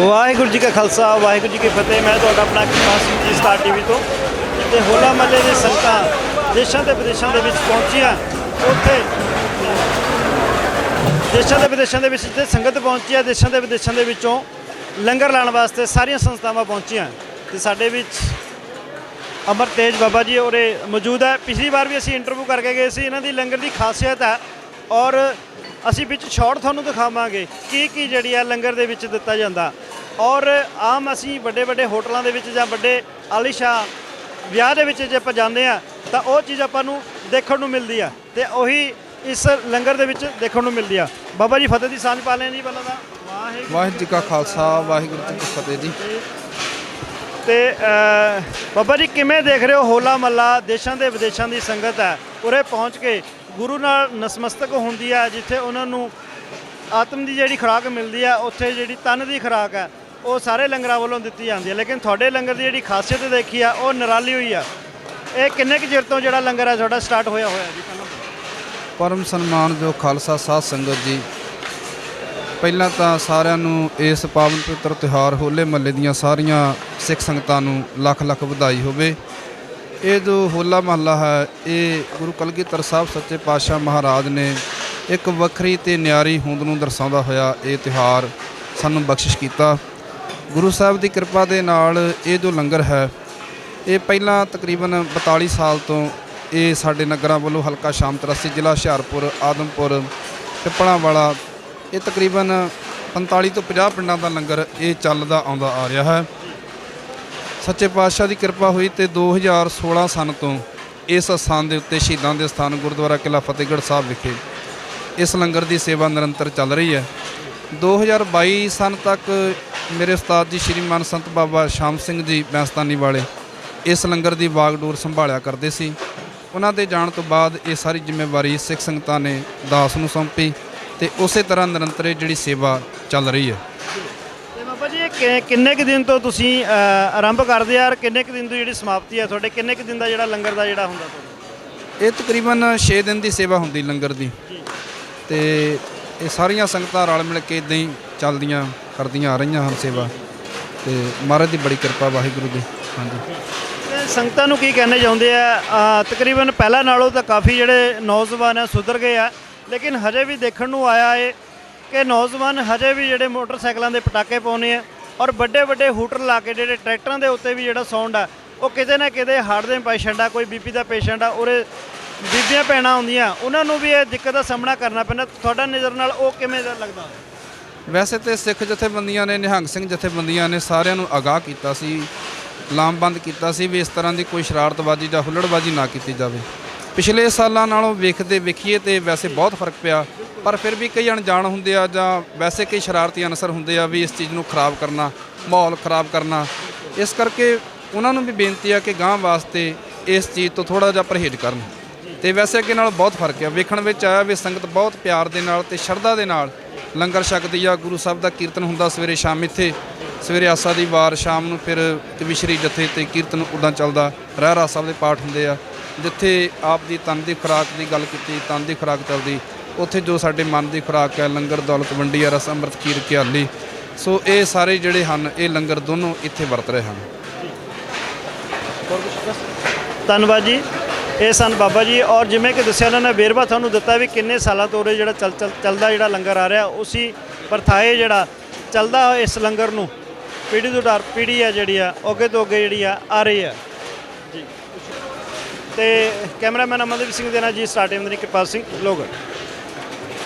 ਵਾਹਿਗੁਰੂ ਜੀ ਕਾ ਖਾਲਸਾ, ਵਾਹਿਗੁਰੂ ਜੀ ਕੀ ਫਤਿਹ। ਮੈਂ ਤੁਹਾਡਾ ਆਪਣਾ ਕਿਰਪਾ ਸਿੰਘ ਜੀ ਸਟਾਰ ਟੀਵੀ ਤੋਂ ਤੇ ਹੋਲਾ ਮਹੱਲੇ ਦੇ ਸੰਗਤਾਂ ਦੇਸ਼ਾਂ ਤੇ ਵਿਦੇਸ਼ਾਂ ਦੇ ਵਿੱਚ ਪਹੁੰਚੀਆਂ। ਉੱਥੇ ਦੇਸ਼ਾਂ ਤੇ ਵਿਦੇਸ਼ਾਂ ਦੇ ਵਿੱਚ ਜਿੱਥੇ ਸੰਗਤ ਪਹੁੰਚੀ ਹੈ, ਦੇਸ਼ਾਂ ਤੇ ਵਿਦੇਸ਼ਾਂ ਦੇ ਵਿੱਚੋਂ ਲੰਗਰ ਲਾਉਣ ਵਾਸਤੇ ਸਾਰੀਆਂ ਸੰਸਥਾਵਾਂ ਪਹੁੰਚੀਆਂ। ਤੇ ਸਾਡੇ ਵਿੱਚ ਅਮਰ ਤੇਜ ਬਾਬਾ ਜੀ ਉਰੇ ਮੌਜੂਦ ਹੈ। ਪਿਛਲੀ ਵਾਰ ਵੀ ਅਸੀਂ ਇੰਟਰਵਿਊ ਕਰਕੇ ਗਏ ਸੀ। ਇਹਨਾਂ ਦੀ ਲੰਗਰ ਦੀ ਖਾਸੀਅਤ ਹੈ ਔਰ ਅਸੀਂ ਵਿੱਚ ਸ਼ਾਰਟ ਤੁਹਾਨੂੰ ਦਿਖਾਵਾਂਗੇ ਕੀ ਕੀ ਜਿਹੜੀ ਆ ਲੰਗਰ ਦੇ ਵਿੱਚ ਦਿੱਤਾ ਜਾਂਦਾ। ਔਰ ਆਮ ਅਸੀਂ ਵੱਡੇ ਵੱਡੇ ਹੋਟਲਾਂ ਦੇ ਵਿੱਚ ਜਾਂ ਵੱਡੇ ਆਲੀਸ਼ਾ ਵਿਆਹ ਦੇ ਵਿੱਚ ਜੇ ਆਪਾਂ ਜਾਂਦੇ ਆ ਤਾਂ ਉਹ ਚੀਜ਼ ਆਪਾਂ ਨੂੰ ਦੇਖਣ ਨੂੰ ਮਿਲਦੀ ਆ ਤੇ ਉਹੀ ਇਸ ਲੰਗਰ ਦੇ ਵਿੱਚ ਦੇਖਣ ਨੂੰ ਮਿਲਦੀ ਆ। ਬਾਬਾ ਜੀ ਫਤਿਹ ਦੀ ਸਾਂਝ ਪਾ ਲੈਣ ਜੀ ਪਹਿਲਾਂ ਤਾਂ। ਵਾਹਿਗੁਰੂ ਵਾਹਿਗੁਰੂ ਜੀ ਕਾ ਖਾਲਸਾ ਵਾਹਿਗੁਰੂ ਜੀ ਕੀ ਫਤਿਹ ਜੀ। ਤੇ ਬਾਬਾ ਜੀ ਕਿਵੇਂ ਦੇਖ ਰਹੇ ਹੋ ਹੋਲਾ ਮੱਲਾ ਦੇਸ਼ਾਂ ਦੇ ਵਿਦੇਸ਼ਾਂ ਦੀ ਸੰਗਤ ਹੈ? ਉਰੇ ਪਹੁੰਚ ਕੇ ਗੁਰੂ ਨਾਲ ਨਸਮਸਤਕ ਹੁੰਦੀ ਹੈ ਜਿੱਥੇ ਉਹਨਾਂ ਨੂੰ ਆਤਮ ਦੀ ਜਿਹੜੀ ਖੁਰਾਕ ਮਿਲਦੀ ਹੈ ਉੱਥੇ ਜਿਹੜੀ ਤਨ ਦੀ ਖੁਰਾਕ ਹੈ ਉਹ ਸਾਰੇ ਲੰਗਰਾਂ ਵੱਲੋਂ ਦਿੱਤੀ ਜਾਂਦੀ ਹੈ ਲੇਕਿਨ ਤੁਹਾਡੇ ਲੰਗਰ ਦੀ ਜਿਹੜੀ ਖਾਸੀਅਤ ਦੇਖੀ ਆ, ਉਹ ਨਿਰਾਲੀ ਹੋਈ ਆ। ਇਹ ਕਿੰਨੇ ਕੁ ਚਿਰ ਤੋਂ ਜਿਹੜਾ ਲੰਗਰ ਹੈ ਤੁਹਾਡਾ ਸਟਾਰਟ ਹੋਇਆ ਹੋਇਆ ਜੀ? ਪਰਮ ਸਨਮਾਨ ਜੋ ਖਾਲਸਾ ਸਾਧ ਸੰਗਤ ਜੀ, ਪਹਿਲਾਂ ਤਾਂ ਸਾਰਿਆਂ ਨੂੰ ਇਸ ਪਾਵਨ ਪਵਿੱਤਰ ਤਿਉਹਾਰ ਹੋਲੇ ਮਹੱਲੇ ਦੀਆਂ ਸਾਰੀਆਂ ਸਿੱਖ ਸੰਗਤਾਂ ਨੂੰ ਲੱਖ ਲੱਖ ਵਧਾਈ ਹੋਵੇ। ਇਹ ਜੋ ਹੋਲਾ ਮਹੱਲਾ ਹੈ, ਇਹ ਗੁਰੂ ਕਲਗੀਧਰ ਸਾਹਿਬ ਸੱਚੇ ਪਾਤਸ਼ਾਹ ਮਹਾਰਾਜ ਨੇ ਇੱਕ ਵੱਖਰੀ ਤੇ ਨਿਆਰੀ ਹੋਂਦ ਨੂੰ ਦਰਸਾਉਂਦਾ ਹੋਇਆ ਇਹ ਤਿਉਹਾਰ ਸਾਨੂੰ ਬਖਸ਼ਿਸ਼ ਕੀਤਾ। ਗੁਰੂ ਸਾਹਿਬ ਦੀ ਕਿਰਪਾ ਦੇ ਨਾਲ ਇਹ ਜੋ ਲੰਗਰ ਹੈ, ਇਹ ਪਹਿਲਾਂ ਤਕਰੀਬਨ 42 ਸਾਲ ਤੋਂ ਇਹ ਸਾਡੇ ਨਗਰਾਂ ਵੱਲੋਂ ਹਲਕਾ ਸ਼ਾਮ 83 ਜ਼ਿਲ੍ਹਾ ਹੁਸ਼ਿਆਰਪੁਰ, ਆਦਮਪੁਰ ਪਿੱਪਲਾਂ ਵਾਲਾ ਇਹ ਤਕਰੀਬਨ 45 ਤੋਂ 50 ਪਿੰਡਾਂ ਦਾ ਲੰਗਰ ਇਹ ਚੱਲਦਾ ਆਉਂਦਾ ਆ ਰਿਹਾ ਹੈ। ਸੱਚੇ ਪਾਤਸ਼ਾਹ ਦੀ ਕਿਰਪਾ ਹੋਈ ਤੇ 2016 ਸਨ ਤੋਂ ਇਸ ਸਥਾਨ ਦੇ ਉੱਤੇ ਸ਼ਹੀਦਾਂ ਦੇ ਸਥਾਨ ਗੁਰਦੁਆਰਾ ਕਿਲ੍ਹਾ ਫਤਿਹਗੜ੍ਹ ਸਾਹਿਬ ਵਿਖੇ ਇਸ ਲੰਗਰ ਦੀ ਸੇਵਾ ਨਿਰੰਤਰ ਚੱਲ ਰਹੀ ਹੈ। 2022 ਸਨ ਤੱਕ ਮੇਰੇ ਉਸਤਾਦ ਜੀ ਸ਼੍ਰੀਮਾਨ ਸੰਤ ਬਾਬਾ ਸ਼ਾਮ ਸਿੰਘ ਜੀ ਬੈਂਸਤਾਨੀ ਵਾਲੇ ਇਸ ਲੰਗਰ ਦੀ ਬਾਗਡੋਰ ਸੰਭਾਲਿਆ ਕਰਦੇ ਸੀ। ਉਹਨਾਂ ਦੇ ਜਾਣ ਤੋਂ ਬਾਅਦ ਇਹ ਸਾਰੀ ਜ਼ਿੰਮੇਵਾਰੀ ਸਿੱਖ ਸੰਗਤਾਂ ਨੇ ਦਾਸ ਨੂੰ ਸੌਂਪੀ ਤੇ ਉਸੇ ਤਰ੍ਹਾਂ ਨਿਰੰਤਰ ਇਹ ਜਿਹੜੀ ਸੇਵਾ ਚੱਲ ਰਹੀ ਹੈ। ਤੇ ਬਾਬਾ ਜੀ ਇਹ ਕਿ- ਕਿੰਨੇ ਕੁ ਦਿਨ ਤੋਂ ਤੁਸੀਂ ਅ, ਆਰੰਭ ਕਰਦੇ ਆ ਔਰ ਕਿੰਨੇ ਕੁ ਦਿਨ ਤੋਂ ਜਿਹੜੀ ਸਮਾਪਤੀ ਹੈ ਤੁਹਾਡੇ ਕਿੰਨੇ ਕੁ ਦਿਨ ਦਾ ਜਿਹੜਾ ਲੰਗਰ ਦਾ ਜਿਹੜਾ ਹੁੰਦਾ ਤੁਹਾਡਾ? ਇਹ ਤਕਰੀਬਨ 6 ਦਿਨ ਦੀ ਸੇਵਾ ਹੁੰਦੀ ਲੰਗਰ ਦੀ। ਜੀ। ਤੇ ਇਹ ਸਾਰੀਆਂ ਸੰਗਤਾਂ ਰਲ ਮਿਲ ਕੇ ਇਦਾਂ ਹੀ ਚੱਲਦੀਆਂ ਕਰਦੀਆਂ ਆ ਰਹੀਆਂ ਹਨ ਸੇਵਾ। ਤੇ ਮਹਾਰਾਜ ਦੀ ਬੜੀ ਕਿਰਪਾ ਵਾਹਿਗੁਰੂ ਦੀ ਹਾਂਜੀ। ਤੇ ਸੰਗਤਾਂ ਨੂੰ ਕੀ ਕਹਿਣਾ ਚਾਹੁੰਦੇ ਆ? ਅ, ਤਕਰੀਬਨ ਪਹਿਲਾਂ ਨਾਲੋਂ ਤਾਂ ਕਾਫੀ ਜਿਹੜੇ ਨੌਜਵਾਨ ਆ ਸੁਧਰ ਗਏ ਆ। ਲੇਕਿਨ ਹਜੇ ਵੀ ਦੇਖਣ ਨੂੰ ਆਇਆ ਏ ਕਿ ਨੌਜਵਾਨ ਹਜੇ ਵੀ ਜਿਹੜੇ ਮੋਟਰਸਾਈਕਲਾਂ ਦੇ ਪਟਾਕੇ ਪਾਉਣੇ ਆ ਔਰ ਵੱਡੇ ਵੱਡੇ ਹੂਟਰ ਲਾ ਕੇ ਜਿਹੜੇ ਟਰੈਕਟਰਾਂ ਦੇ ਉੱਤੇ ਵੀ ਜਿਹੜਾ ਸਾਊਂਡ ਆ, ਉਹ ਕਿਤੇ ਨਾ ਕਿਤੇ ਹਾਰਟ ਦੇ ਪੇਸ਼ੈਂਟ ਆ ਕੋਈ ਬੀਪੀ ਦਾ ਪੇਸ਼ੈਂਟ ਆ ਉਹਦੇ ਬੀਬੀਆਂ ਭੈਣਾਂ ਹੁੰਦੀਆਂ ਉਹਨਾਂ ਨੂੰ ਵੀ ਇਹ ਦਿੱਕਤ ਦਾ ਸਾਹਮਣਾ ਕਰਨਾ ਪੈਂਦਾ। ਤੁਹਾਡਾ ਨਜ਼ਰ ਨਾਲ ਉਹ ਕਿਵੇਂ ਦਾ ਲੱਗਦਾ? ਵੈਸੇ ਤੇ ਸਿੱਖ ਜਥੇਬੰਦੀਆਂ ਨੇ, ਨਿਹੰਗ ਸਿੰਘ ਜਥੇਬੰਦੀਆਂ ਨੇ ਸਾਰਿਆਂ ਨੂੰ ਆਗਾਹ ਕੀਤਾ ਸੀ, ਲਾਮਬੰਦ ਕੀਤਾ ਸੀ ਵੀ ਇਸ ਤਰ੍ਹਾਂ ਦੀ ਕੋਈ ਸ਼ਰਾਰਤਬਾਜ਼ੀ ਜਾਂ ਹੁੱਲੜਬਾਜ਼ੀ ਨਾ ਕੀਤੀ ਜਾਵੇ। ਪਿਛਲੇ ਸਾਲਾਂ ਨਾਲੋਂ ਵੇਖਦੇ ਵੇਖੀਏ ਤੇ ਵੈਸੇ ਬਹੁਤ ਫ਼ਰਕ ਪਿਆ, ਪਰ ਫਿਰ ਵੀ ਕਈ ਅਣਜਾਣ ਹੁੰਦੇ ਆ ਜਾਂ ਵੈਸੇ ਕਈ ਸ਼ਰਾਰਤੀ ਅਨਸਰ ਹੁੰਦੇ ਆ ਵੀ ਇਸ ਚੀਜ਼ ਨੂੰ ਖਰਾਬ ਕਰਨਾ, ਮਾਹੌਲ ਖਰਾਬ ਕਰਨਾ। ਇਸ ਕਰਕੇ ਉਹਨਾਂ ਨੂੰ ਵੀ ਬੇਨਤੀ ਆ ਕਿ ਗਾਂ ਵਾਸਤੇ ਇਸ ਚੀਜ਼ ਤੋਂ ਥੋੜਾ ਜਿਹਾ ਪਰਹੇਜ਼ ਕਰਨ। ਤੇ ਵੈਸੇ ਅੱਗੇ ਨਾਲ ਬਹੁਤ ਫ਼ਰਕ ਆ। ਵੇਖਣ ਵਿੱਚ ਆਇਆ ਵੀ ਸੰਗਤ ਬਹੁਤ ਪਿਆਰ ਦੇ ਨਾਲ ਤੇ ਸ਼ਰਧਾ ਦੇ ਨਾਲ ਲੰਗਰ ਛਕਦੀ ਆ। ਗੁਰੂ ਸਾਹਿਬ ਦਾ ਕੀਰਤਨ ਹੁੰਦਾ ਸਵੇਰੇ ਸ਼ਾਮ ਇੱਥੇ, ਸਵੇਰੇ ਆਸਾ ਦੀ ਵਾਰ ਸ਼ਾਮ ਨੂੰ ਫਿਰ ਕਵਿਸ਼ਰੀ ਜਥੇ ਤੇ ਕੀਰਤਨ ਉਦਾਂ ਚੱਲਦਾ। ਰਹਿਰਾ ਸਾਹਿਬ ਦੇ ਪਾਠ ਹੁੰਦੇ ਆ। ਜਿੱਥੇ ਆਪ ਦੀ ਤਨ ਦੀ ਖੁਰਾਕ ਦੀ ਗੱਲ ਕੀਤੀ, ਤਨ ਦੀ ਖੁਰਾਕ ਚੱਲਦੀ, ਉੱਥੇ ਜੋ ਸਾਡੇ ਮਨ ਦੀ ਖੁਰਾਕ ਹੈ, ਲੰਗਰ, ਦੌਲਤ, ਵੰਡੀ ਆ ਰਸ, ਅੰਮ੍ਰਿਤ, ਖੀਰ ਕਿਆਲੀ ਸੋ ਇਹ ਸਾਰੇ ਜਿਹੜੇ ਹਨ, ਇਹ ਲੰਗਰ ਦੋਨੋਂ ਇੱਥੇ ਵਰਤ ਰਹੇ ਹਨ। ਧੰਨਵਾਦ ਜੀ। ਇਹ ਸਨ ਬਾਬਾ ਜੀ, ਔਰ ਜਿਵੇਂ ਕਿ ਦੱਸਿਆ ਉਹਨਾਂ ਨੇ, ਵੇਰਵਾ ਤੁਹਾਨੂੰ ਦਿੱਤਾ ਵੀ ਕਿੰਨੇ ਸਾਲਾਂ ਤੋਂ ਉਰੇ ਜਿਹੜਾ ਚੱਲ ਚੱਲਦਾ ਜਿਹੜਾ ਲੰਗਰ ਆ ਰਿਹਾ, ਉਸੀ ਪ੍ਰਥਾਏ ਜਿਹੜਾ ਚੱਲਦਾ ਹੋਇਆ ਇਸ ਲੰਗਰ ਨੂੰ, ਪੀੜ੍ਹੀ ਤੋਂ ਡਰ ਪੀੜ੍ਹੀ ਆ ਜਿਹੜੀ ਆ, ਅੱਗੇ ਤੋਂ ਅੱਗੇ ਜਿਹੜੀ ਆ ਆ ਰਹੀ ਆ ਜੀ। ਤੇ ਕੈਮਰਾਮੈਨ ਅਮਨਦੀਪ ਸਿੰਘ ਦੇ ਨਾਲ ਜੀ ਸਟਾਰਟਿੰਗ ਦੇ ਕਿਰਪਾਲ ਸਿੰਘ ਲੋਗੜ